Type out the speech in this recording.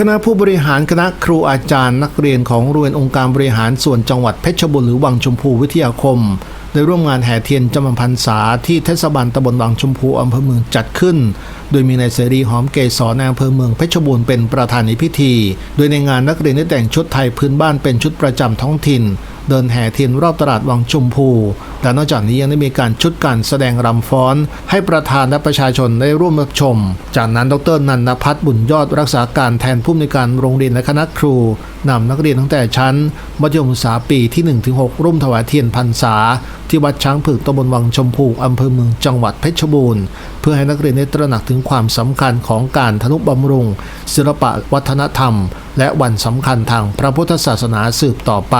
คณะผู้บริหารคณะครูอาจารย์นักเรียนของโรงเรียนองค์การบริหารส่วนจังหวัดเพชรบุรีหรือวังชมพูวิทยาคมได้ร่วมงานแห่เทียนจำพรรษาที่เทศบาลตำบลวังชมพูอำเภอเมืองจัดขึ้น โดยมีนายเสรีหอมเกษรในอำเภอเมืองเพชรบูรณ์เป็นประธานในพิธี โดยในงานนักเรียนได้แต่งชุดไทยพื้นบ้านเป็นชุดประจำท้องถิ่น เดินแห่เทียนรอบตลาดวังชมพู และนอกจากนี้ยังได้มีการชุดการแสดงรำฟ้อน ให้ประธานและประชาชนได้ร่วมรับชม จากนั้นดรนันทพัฒน์บุญยอดรักษาการแทนผู้อำนวยการโรงเรียนและคณะครูนำนักเรียนตั้งแต่ชั้น มัธยมศึกษาปีที่ 1-6 ร่วมถวายเทียนพรรษา ที่วัดช้างผึกตำบลวังชมพูอำเภอเมืองจังหวัดเพชรบูรณ์ เพื่อให้นักเรียนได้ตระหนักถึงความสำคัญของการทนุบำรุง ศิลปะวัฒนธรรม และวันสำคัญทางพระพุทธศาสนาสืบต่อไป